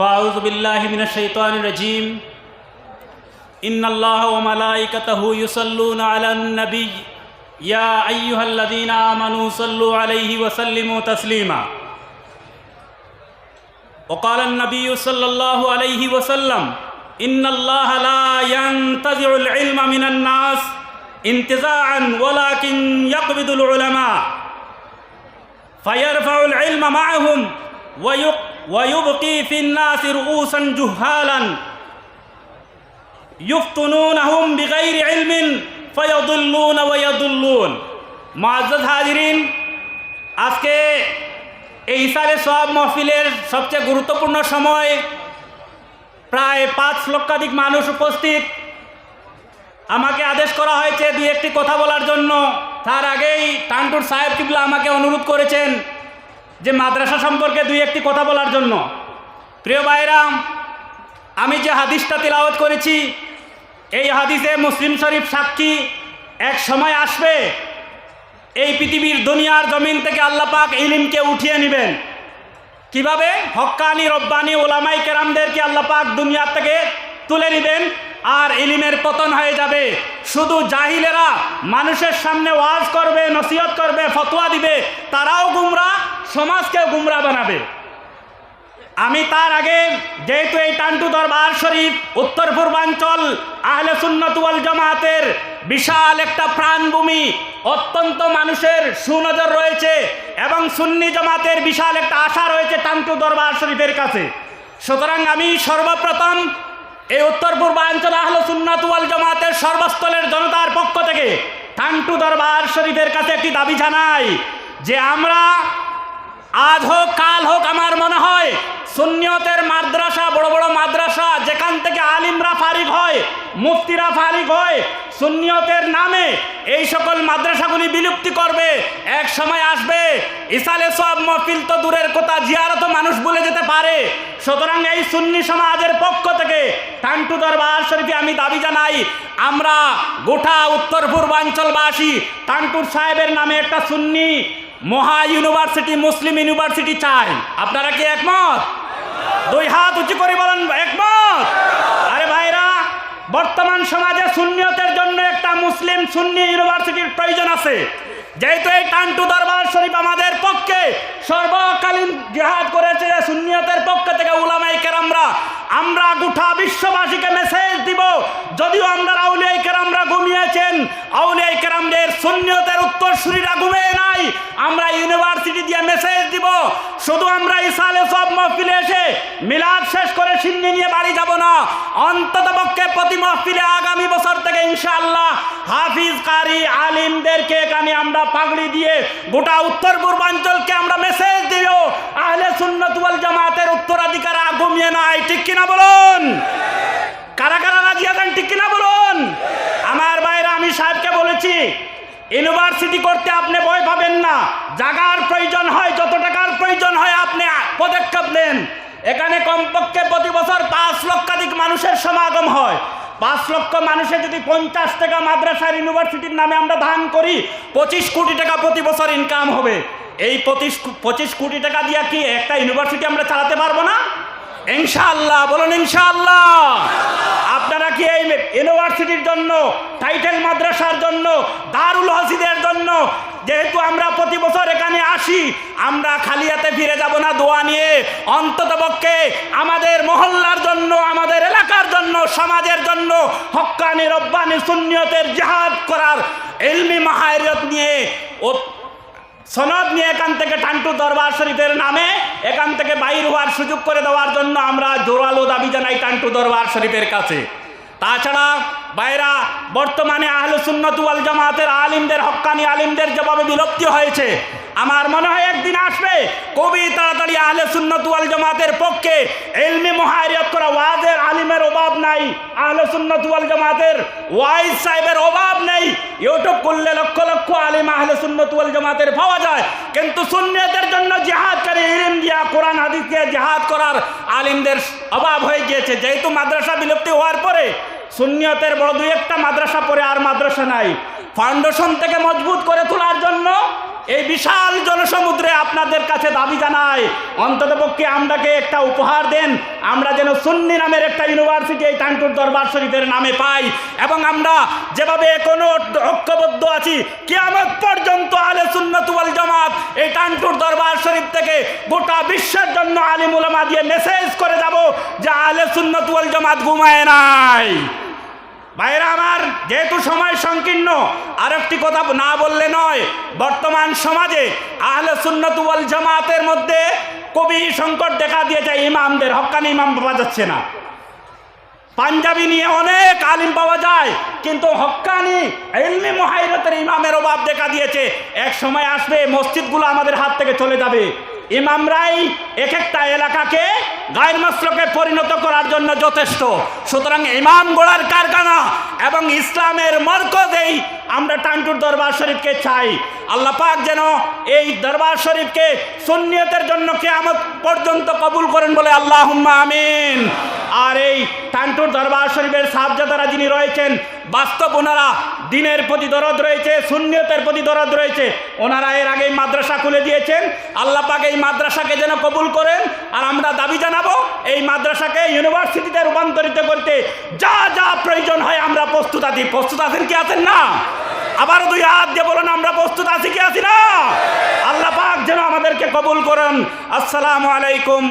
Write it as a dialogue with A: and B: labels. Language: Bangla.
A: فأعوذ بالله من الشيطان الرجيم. إن الله وملائكته يصلون على النبي. يا أيها الذين آمنوا صلوا عليه وسلموا تسليما. وقال النبي صلى الله عليه وسلم إن الله لا ينتزع العلم من الناس انتزاعا ولكن يقبض العلماء. فيرفع العلم معهم ويقبض ويبقي في الناس رؤوسا جهالا يفتنونهم بغير علم فيضلون ويضلون معزز হাজিরিন আজকে এই ইসারে সব মহফিলের সবচেয়ে গুরুত্বপূর্ণ সময় প্রায় পাঁচ লক্ষাধিক মানুষ উপস্থিত আমাকে আদেশ করা হয়েছে দুই একটি কথা বলার জন্য তার আগেই টান্টুর সাহেব কিবলা আমাকে অনুরোধ করেছেন যে মাদ্রাসা সম্পর্কে দুই একটি কথা বলার জন্য। প্রিয় ভাইরাম আমি যে হাদিসটা তেলাওয়াত করেছি, এই হাদিসে মুসলিম শরীফ সাক্ষী এক সময় আসবে, এই পৃথিবীর দুনিয়ার জমিন থেকে আল্লাহ পাক ইলিমকে উঠিয়ে নেবেন। কীভাবে? হক্কানি রব্বানি, ওলামাই কেরামদেরকে আল্লাহ পাক দুনিয়ার থেকে তুলে নেবেন আর ইলিমের পতন হয়ে যাবে। শুধু জাহিলেরা মানুষের সামনে ওয়াজ করবে, নসিহত করবে, ফতোয়া দিবে, তারাও গুমরা সমাজকেও গুমরা বানাবে। আমি তার আগে যেহেতু এই টান্টু দরবার শরীফ উত্তর পূর্বাঞ্চল আহলে সুন্নতুয়াল জামাতের বিশাল একটা প্রাণভূমি, অত্যন্ত মানুষের সুনজর রয়েছে এবং সুন্নি জামাতের বিশাল একটা আশা রয়েছে টান্টু দরবার শরীফের কাছে। সুতরাং আমি সর্বপ্রথম এই উত্তর পূর্বাঞ্চল আহলে সুন্নাতুয়াল জামাতের সর্বস্থলের জনতার পক্ষ থেকে টান্টু দরবার শরীফের কাছে একটি দাবি জানাই যে আমরা আজ হোক, কাল হোক, আমার মনে হয় সুন্নিয়তের মাদ্রাসা, বড় বড় মাদ্রাসা, যেখান থেকে আলিমরা ফারিক হয়, মুফতিরা ফারিক হয়, সুন্নিয়তের নামে এই সকল মাদ্রাসাগুলি বিলুপ্তি করবে। এক সময় আসবে, ইসালে সব মহফিল তো দূরের কথা, জিয়ারত মানুষ বলে যেতে পারে। সুতরাং এই সুন্নি সমাজের পক্ষ থেকে টান্টু দরবার শরীফে আমি দাবি জানাই, আমরা গোটা উত্তর পূর্বাঞ্চলবাসী টান্টুর সাহেবের নামে একটা সুন্নি মহা ইউনিভার্সিটি, মুসলিম ইউনিভার্সিটি চাই। আপনারা কি একমত? দুই হাত উঁচু করে বলেন, একমত? আরে ভাইরা, বর্তমান সমাজে শূন্যতের জন্য একটা মুসলিম সুন্নি ইউনিভার্সিটির প্রয়োজন আছে। যেহেতু এই টান্টু দরবার শরীফ আমাদের পক্ষে সর্বকালীন জিহাদ করেছে সুন্নিয়তের পক্ষ থেকে উলামাই কেরামরা। আমরা গোটা বিশ্ববাসীকে মেসেজ দিব, যদিও আমরা আউলিয়াই কেরামরা আউলিয়াই কেরামদের সুন্নিয়তের উত্তরসূরিরা ঘুমিয়ে নাই। আমরা ইউনিভার্সিটি দিয়ে মেসেজ দিব। শুধু আমরা ইসালে সব মহফিলে এসে মিলাদ শেষ করে সিন্নি নিয়ে বাড়ি যাব না। অন্তত পক্ষে প্রতি মহফিলে আগামী বছর থেকে ইনশাআল্লাহ হাফিজ, কারি, আলিমদেরকে এখানে আমরা পাগড়ি দিয়ে গোটা উত্তর পূর্বাঞ্চলকে আমরা মেসেজ দিও আহলে সুন্নত ওয়াল জামাতের উত্তরাধিকার ঘুমিয়ে নাই। ঠিক কিনা বলুন কারা কারা রাজি আছেন ঠিক কিনা বলুন আমার বাইরে আমি সাহেবকে বলেছি ইউনিভার্সিটি করতে আপনি ভয় পাবেন না। জাগার প্রয়োজন হয়, যত টাকার প্রয়োজন হয় আপনি পদক্ষেপ নেন। এখানে কমপক্ষে প্রতি বছর পাঁচ লক্ষাধিক মানুষের সমাগম হয়। পাঁচ লক্ষ মানুষে যদি পঞ্চাশ টাকা মাদ্রাসার ইউনিভার্সিটির নামে আমরা দান করি, পঁচিশ কোটি টাকা প্রতি বছর ইনকাম হবে। এই পঁচিশ পঁচিশ কোটি টাকা দিয়ে কি একটা ইউনিভার্সিটি আমরা চালাতে পারব না? ইনশাআল্লাহ, বলুন ইনশাআল্লাহ। আপনারা কি এই ইউনিভার্সিটির জন্য, টাইটেল মাদ্রাসার জন্য, দারুল হাসিদের জন্য, যেহেতু আমরা প্রতি বছর এখানে আসি, আমরা খালি হাতে ফিরে যাব না দোয়া নিয়ে। অন্তত পক্ষে আমাদের মহল্লার জন্য, আমাদের এলাকার জন্য, সমাজের জন্য হক্কানি রব্বানি, সুন্নিয়তের জেহাদ করার এলমি মাহায়রত নিয়ে সনদ নিয়ে এখান থেকে টান্টু দরবার শরীফের নামে এখান থেকে বাইর হওয়ার সুযোগ করে দেওয়ার জন্য আমরা জোরালো দাবি জানাই টান্টু দরবার শরীফের কাছে। তাছাড়া বাইরা বর্তমানে আহলে সুন্নতুয়াল জামাতের আলিমদের, হক্কানি আলিমদের জবাবে বিলুপ্তি হয়েছে। আমার মনে হয় একদিন আসবে কবি তাড়াতাড়ি আহলে সুন্নত ওয়াল জামাতের পক্ষে এলমি মহারিয়ত করা ওয়াজের আলিমের অভাব নাই, আহলে সুন্নত ওয়াল জামাতের ওয়াইজ সাহেবের অভাব নেই। ইউটিউব করলে লক্ষ লক্ষ আলিম আহলে সুন্নত ওয়াল জামাতের পাওয়া যায়। কিন্তু সুন্নিয়তের জন্য জিহাদ করে, ইলিম দিয়া কোরআন, হাদিস দিয়ে জিহাদ করার আলিমদের অভাব হয়ে গিয়েছে। যেহেতু মাদ্রাসা বিলুপ্তি হওয়ার পরে সুন্নিয়তের বড় দুই একটা মাদ্রাসা পরে আর মাদ্রাসা নাই। ফাউন্ডেশন থেকে মজবুত করে তোলার জন্য এই বিশাল জনসমুদ্রে আপনাদের কাছে দাবি জানাই, অন্ততপক্ষে আমরাকে একটা উপহার দেন। আমরা যেন সুন্নি নামের একটা ইউনিভার্সিটি এই টাঙ্কুর দরবার শরীফের নামে পাই এবং আমরা যেভাবে কোনো ঐক্যবদ্ধ আছি, কিয়ামত পর্যন্ত আলে সুন্নত ওয়াল জামাত এই টাঙ্কুর দরবার শরীফ থেকে গোটা বিশ্বের জন্য আলিম উলামা দিয়ে মেসেজ করে যাব যে আলে সুন্নত ওয়াল জামাত ঘুমায় নাই। ভাইরা আমার, যেহেতু সময় সংকীর্ণ, আরেকটি কথা না বললে নয়, বর্তমান সমাজে আহলে সুন্নত ওয়াল জামাতের মধ্যে কবি সংকট দেখা দিয়েছে, ইমামদের হক্কানি ইমাম পাওয়া যাচ্ছে না। পাঞ্জাবি নিয়ে অনেক আলিম পাওয়া যায়, কিন্তু হক্কানি এলমি মহাইরতের ইমামের অভাব দেখা দিয়েছে। এক সময় আসবে, মসজিদগুলো আমাদের হাত থেকে চলে যাবে। ইমামরাই এক একটা এলাকাকে গায়ের মাস্ত্রকে পরিণত করার জন্য যথেষ্ট। সুতরাং ইমাম গোড়ার কারখানা এবং ইসলামের মরকজেই আমরা টান্টুর দরবার শরীফকে চাই। আল্লাহ পাক যেন এই দরবার শরীফকে সুন্নিয়তের জন্য কেয়ামত পর্যন্ত কবুল করেন বলে আল্লাহ আমিন। আর এই টান্টুর দরবার শরীফের সাবজাদারা যিনি রয়েছেন, বাস্তব ওনারা দিনের প্রতি দরদ রয়েছে শূন্যতের প্রতি দরদ রয়েছে। ওনারা এর আগে মাদ্রাসা খুলে দিয়েছেন। আল্লাহ এই মাদ্রাসাকে যেন কবুল করেন। আর আমরা দাবি জানাব, এই মাদ্রাসাকে ইউনিভার্সিটিতে রূপান্তরিত করতে যা যা প্রয়োজন হয় আমরা প্রস্তুত আছি। প্রস্তুত আছেন কি আছেন না? আবার দুই হাত দিয়ে বলুন, আমরা প্রস্তুত আছি কি আছি না? আল্লাহ পাক যেন আমাদেরকে কবুল করেন। আসসালামু আলাইকুম।